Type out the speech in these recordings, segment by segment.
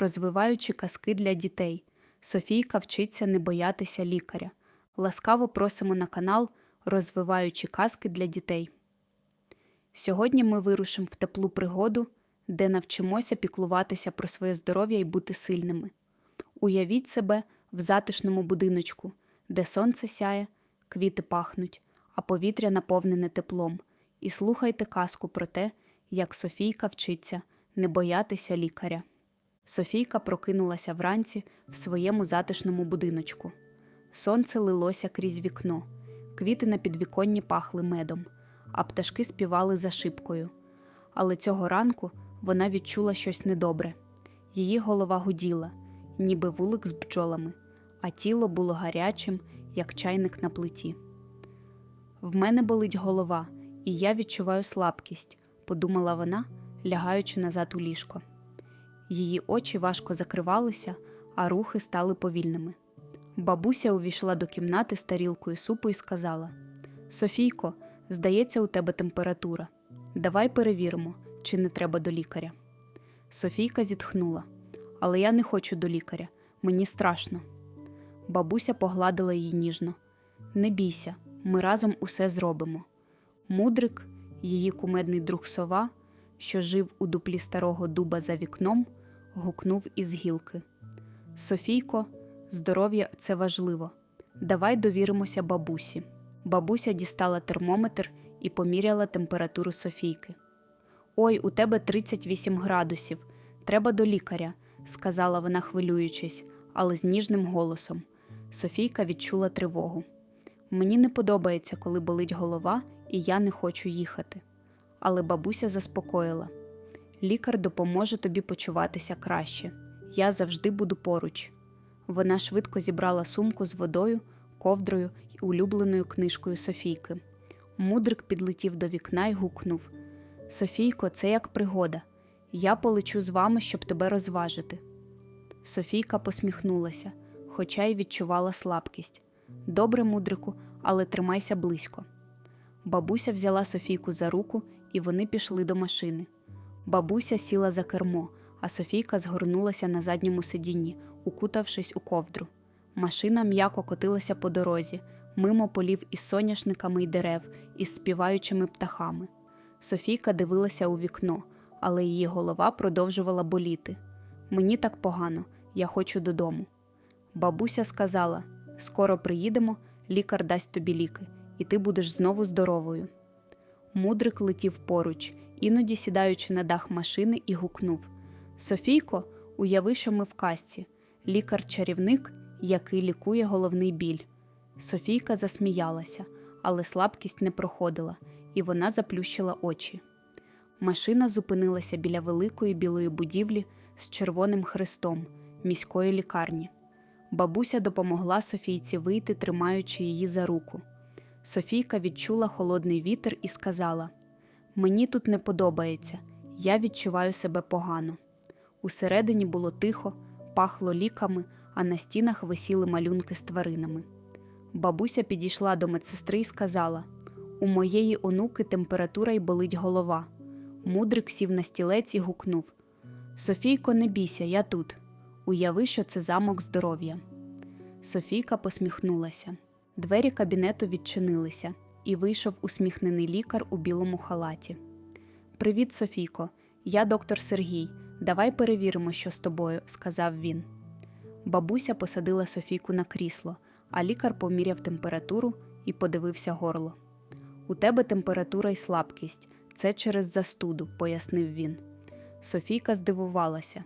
розвиваючи казки для дітей. Софійка вчиться не боятися лікаря. Ласкаво просимо на канал, розвиваючи казки для дітей. Сьогодні ми вирушимо в теплу пригоду, де навчимося піклуватися про своє здоров'я і бути сильними. Уявіть себе в затишному будиночку, де сонце сяє, квіти пахнуть, а повітря наповнене теплом. І слухайте казку про те, як Софійка вчиться не боятися лікаря. Софійка прокинулася вранці в своєму затишному будиночку. Сонце лилося крізь вікно, квіти на підвіконні пахли медом, а пташки співали за шибкою. Але цього ранку вона відчула щось недобре. Її голова гуділа, ніби вулик з бджолами, а тіло було гарячим, як чайник на плиті. В мене болить голова, і я відчуваю слабкість, подумала вона, лягаючи назад у ліжко. Її очі важко закривалися, а рухи стали повільними. Бабуся увійшла до кімнати з тарілкою супу і сказала: Софійко, здається, у тебе температура. Давай перевіримо, чи не треба до лікаря. Софійка зітхнула, але я не хочу до лікаря, мені страшно. Бабуся погладила її ніжно. Не бійся, ми разом усе зробимо. Мудрик, її кумедний друг сова, що жив у дуплі старого дуба за вікном, гукнув із гілки. Софійко, здоров'я це важливо. Давай довіримося бабусі. Бабуся дістала термометр і поміряла температуру Софійки. Ой, у тебе 38 градусів. Треба до лікаря, сказала вона, хвилюючись, але з ніжним голосом. Софійка відчула тривогу. Мені не подобається, коли болить голова, і я не хочу їхати. Але бабуся заспокоїла лікар допоможе тобі почуватися краще. Я завжди буду поруч. Вона швидко зібрала сумку з водою, ковдрою й улюбленою книжкою Софійки. Мудрик підлетів до вікна й гукнув Софійко, це як пригода. Я полечу з вами, щоб тебе розважити. Софійка посміхнулася, хоча й відчувала слабкість. Добре, мудрику, але тримайся близько. Бабуся взяла Софійку за руку, і вони пішли до машини. Бабуся сіла за кермо, а Софійка згорнулася на задньому сидінні, укутавшись у ковдру. Машина м'яко котилася по дорозі, мимо полів із соняшниками й дерев, із співаючими птахами. Софійка дивилася у вікно, але її голова продовжувала боліти. Мені так погано, я хочу додому. Бабуся сказала: скоро приїдемо, лікар дасть тобі ліки, і ти будеш знову здоровою. Мудрик летів поруч, іноді сідаючи на дах машини, і гукнув: Софійко, уяви, що ми в казці, лікар-чарівник, який лікує головний біль. Софійка засміялася, але слабкість не проходила, і вона заплющила очі. Машина зупинилася біля великої білої будівлі з червоним хрестом міської лікарні. Бабуся допомогла Софійці вийти, тримаючи її за руку. Софійка відчула холодний вітер і сказала: Мені тут не подобається, я відчуваю себе погано. Усередині було тихо, пахло ліками, а на стінах висіли малюнки з тваринами. Бабуся підійшла до медсестри і сказала: У моєї онуки температура й болить голова. Мудрик сів на стілець і гукнув: Софійко, не бійся, я тут. Уяви, що це замок здоров'я. Софійка посміхнулася. Двері кабінету відчинилися, і вийшов усміхнений лікар у білому халаті. Привіт, Софійко, я доктор Сергій. Давай перевіримо, що з тобою, сказав він. Бабуся посадила Софійку на крісло, а лікар поміряв температуру і подивився горло. У тебе температура і слабкість, це через застуду, пояснив він. Софійка здивувалася.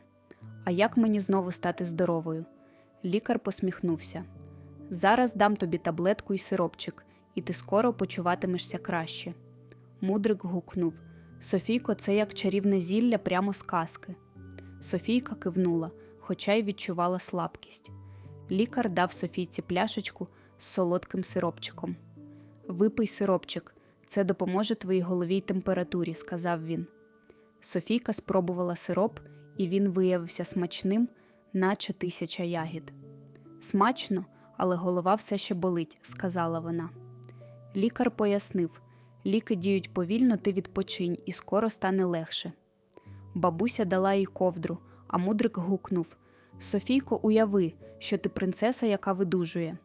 А як мені знову стати здоровою? Лікар посміхнувся. Зараз дам тобі таблетку і сиропчик, і ти скоро почуватимешся краще. Мудрик гукнув Софійко, це як чарівне зілля прямо з казки. Софійка кивнула, хоча й відчувала слабкість. Лікар дав Софійці пляшечку з солодким сиропчиком. Випий сиропчик, це допоможе твоїй голові й температурі, сказав він. Софійка спробувала сироп, і він виявився смачним, наче тисяча ягід. Смачно, але голова все ще болить, сказала вона. Лікар пояснив ліки діють повільно, ти відпочинь, і скоро стане легше. Бабуся дала їй ковдру, а мудрик гукнув Софійко, уяви, що ти принцеса, яка видужує.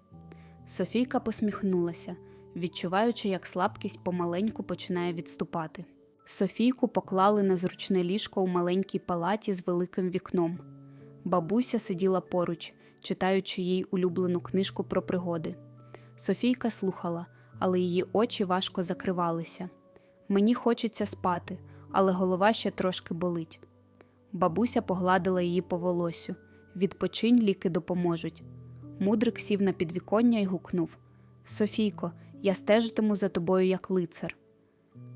Софійка посміхнулася, відчуваючи, як слабкість помаленьку починає відступати. Софійку поклали на зручне ліжко у маленькій палаті з великим вікном. Бабуся сиділа поруч, читаючи їй улюблену книжку про пригоди. Софійка слухала, але її очі важко закривалися. Мені хочеться спати, але голова ще трошки болить. Бабуся погладила її по волосю. Відпочинь, ліки допоможуть. Мудрик сів на підвіконня і гукнув Софійко, я стежитиму за тобою як лицар.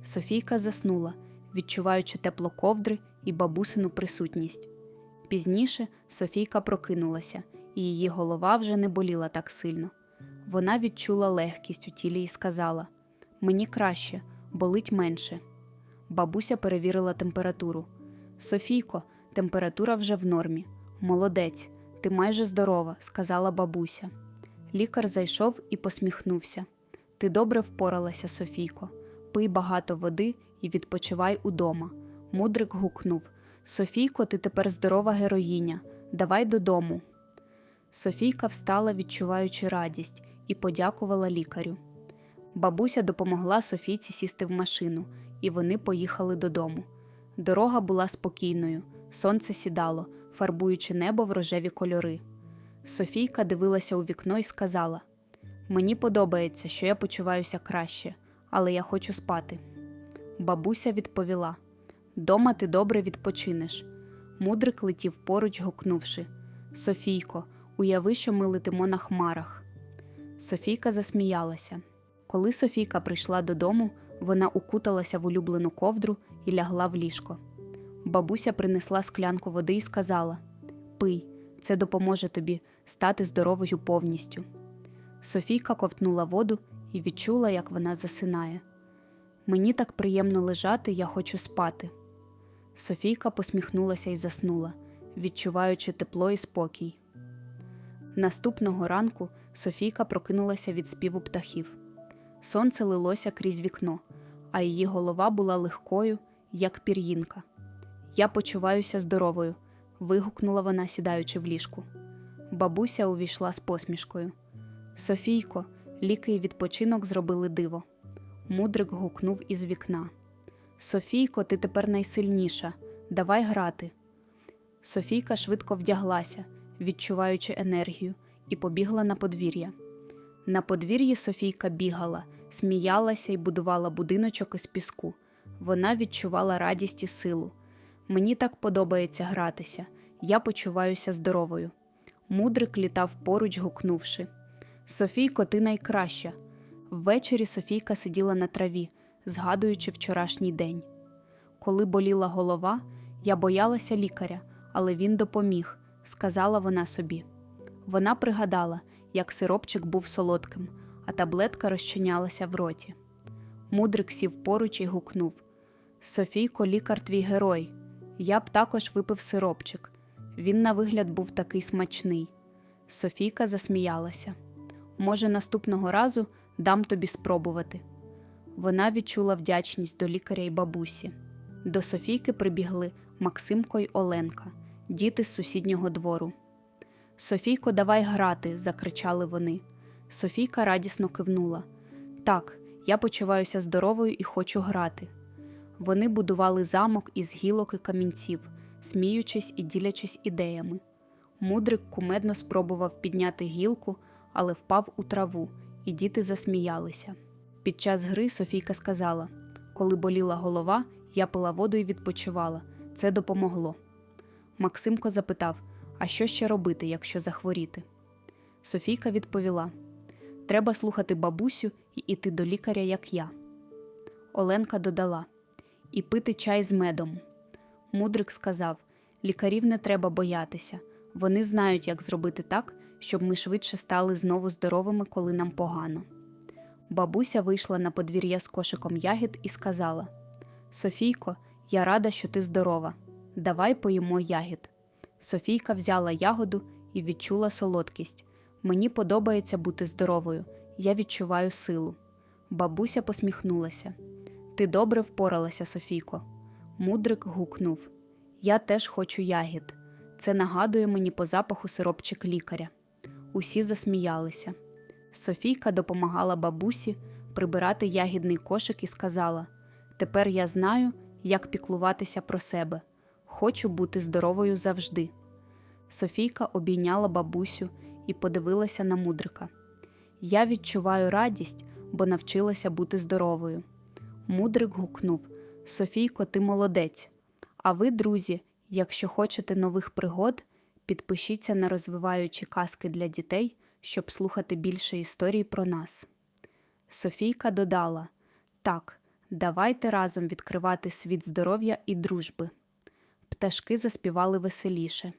Софійка заснула, відчуваючи тепло ковдри і бабусину присутність. Пізніше Софійка прокинулася, і її голова вже не боліла так сильно. Вона відчула легкість у тілі і сказала Мені краще, болить менше. Бабуся перевірила температуру. Софійко, температура вже в нормі. Молодець, ти майже здорова, сказала бабуся. Лікар зайшов і посміхнувся. Ти добре впоралася, Софійко. Пий багато води і відпочивай удома. Мудрик гукнув Софійко, ти тепер здорова героїня. Давай додому. Софійка встала, відчуваючи радість, і подякувала лікарю. Бабуся допомогла Софійці сісти в машину, і вони поїхали додому. Дорога була спокійною, сонце сідало, фарбуючи небо в рожеві кольори. Софійка дивилася у вікно і сказала: Мені подобається, що я почуваюся краще, але я хочу спати. Бабуся відповіла: Дома ти добре відпочинеш. Мудрик летів поруч, гукнувши Софійко, уяви, що ми летимо на хмарах. Софійка засміялася. Коли Софійка прийшла додому, вона укуталася в улюблену ковдру і лягла в ліжко. Бабуся принесла склянку води і сказала Пий, це допоможе тобі стати здоровою повністю. Софійка ковтнула воду і відчула, як вона засинає. Мені так приємно лежати, я хочу спати. Софійка посміхнулася і заснула, відчуваючи тепло і спокій. Наступного ранку Софійка прокинулася від співу птахів. Сонце лилося крізь вікно, а її голова була легкою, як пір'їнка. Я почуваюся здоровою, вигукнула вона, сідаючи в ліжку. Бабуся увійшла з посмішкою. Софійко, ліки і відпочинок зробили диво. Мудрик гукнув із вікна. Софійко, ти тепер найсильніша. Давай грати. Софійка швидко вдяглася, відчуваючи енергію, і побігла на подвір'я. На подвір'ї Софійка бігала, сміялася і будувала будиночок із піску. Вона відчувала радість і силу. Мені так подобається гратися, я почуваюся здоровою. Мудрик літав поруч, гукнувши Софійко, ти найкраща. Ввечері Софійка сиділа на траві, згадуючи вчорашній день. Коли боліла голова, я боялася лікаря, але він допоміг, сказала вона собі. Вона пригадала, як сиропчик був солодким, а таблетка розчинялася в роті. Мудрик сів поруч і гукнув Софійко, лікар твій герой. Я б також випив сиропчик. Він, на вигляд, був такий смачний. Софійка засміялася. Може, наступного разу дам тобі спробувати. Вона відчула вдячність до лікаря й бабусі. До Софійки прибігли Максимко й Оленка, діти з сусіднього двору. Софійко, давай грати, закричали вони. Софійка радісно кивнула. Так, я почуваюся здоровою і хочу грати. Вони будували замок із гілок і камінців, сміючись і ділячись ідеями. Мудрик кумедно спробував підняти гілку, але впав у траву, і діти засміялися. Під час гри Софійка сказала: Коли боліла голова, я пила воду і відпочивала. Це допомогло. Максимко запитав: А що ще робити, якщо захворіти? Софійка відповіла: Треба слухати бабусю і іти до лікаря, як я. Оленка додала і пити чай з медом. Мудрик сказав: лікарів не треба боятися, вони знають, як зробити так, щоб ми швидше стали знову здоровими, коли нам погано. Бабуся вийшла на подвір'я з кошиком ягід і сказала: Софійко, я рада, що ти здорова. Давай поїмо ягід. Софійка взяла ягоду і відчула солодкість. Мені подобається бути здоровою, я відчуваю силу. Бабуся посміхнулася. Ти добре впоралася, Софійко. Мудрик гукнув: Я теж хочу ягід. Це нагадує мені по запаху сиропчик лікаря. Усі засміялися. Софійка допомагала бабусі прибирати ягідний кошик і сказала: Тепер я знаю, як піклуватися про себе. Хочу бути здоровою завжди. Софійка обійняла бабусю і подивилася на мудрика. Я відчуваю радість, бо навчилася бути здоровою. Мудрик гукнув: Софійко, ти молодець. А ви, друзі, якщо хочете нових пригод, підпишіться на розвиваючі казки для дітей, щоб слухати більше історій про нас. Софійка додала: Так, давайте разом відкривати світ здоров'я і дружби. Пташки заспівали веселіше.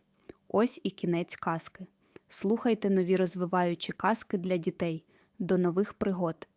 Ось і кінець казки. Слухайте нові розвиваючі казки для дітей. До нових пригод!